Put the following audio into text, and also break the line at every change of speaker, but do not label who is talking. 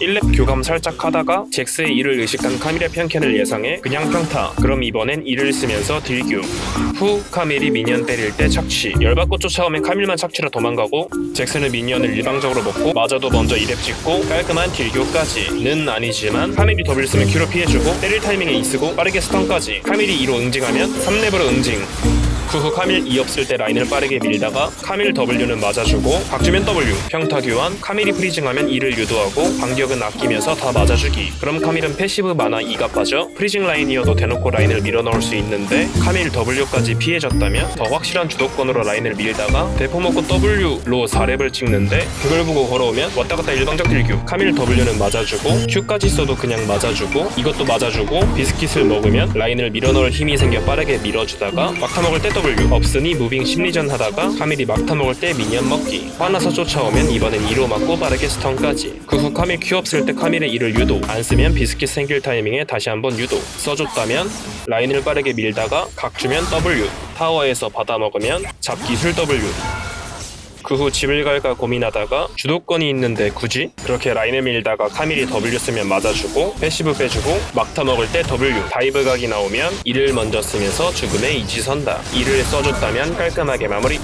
1렙 교감 살짝 하다가 잭스의 이를 의식한 카밀의 편캔을 예상해 그냥 평타 그럼 이번엔 이를 쓰면서 딜교 후 카밀이 미니언 때릴 때 착취. 열받고 쫓아오면 카밀만 착취로 도망가고 잭스는 미니언을 일방적으로 먹고 마저도 먼저 2렙 찍고 깔끔한 딜교까지는 아니지만 카밀이 더블 쓰면 큐로 피해주고 때릴 타이밍에 이쓰고 빠르게 스턴까지. 카밀이 2로 응징하면 3렙으로 응징 그후 카밀 2 없을 때 라인을 빠르게 밀다가 카밀 W는 맞아주고 박주면 W 평타 교환 카밀이 프리징하면 2를 유도하고 반격은 아끼면서 다 맞아주기. 그럼 카밀은 패시브 만화 2가 빠져 프리징 라인이어도 대놓고 라인을 밀어넣을 수 있는데 카밀 W까지 피해졌다면 더 확실한 주도권으로 라인을 밀다가 대포 먹고 W로 4렙을 찍는데 그걸 보고 걸어오면 왔다갔다 일방적 딜교 카밀 W는 맞아주고 Q까지 써도 그냥 맞아주고 이것도 맞아주고 비스킷을 먹으면 라인을 밀어넣을 힘이 생겨 빠르게 밀어주다가 막타 먹을 때 W 없으니 무빙 심리전 하다가 카밀이 막타 먹을 때 미니언 먹기. 화나서 쫓아오면 이번엔 2로 맞고 빠르게 스턴까지. 그 후 카밀 Q 없을 때 카밀의 2를 유도. 안 쓰면 비스킷 생길 타이밍에 다시 한번 유도. 써줬다면 라인을 빠르게 밀다가 각 주면 W. 타워에서 받아 먹으면 잡기술 W 그 후 집을 갈까 고민하다가 주도권이 있는데 굳이? 그렇게 라인을 밀다가 카밀이 W 쓰면 맞아주고 패시브 빼주고 막타 먹을 때 W. 다이브 각이 나오면 이를 먼저 쓰면서 죽음의 이지선다. 이를 써줬다면 깔끔하게 마무리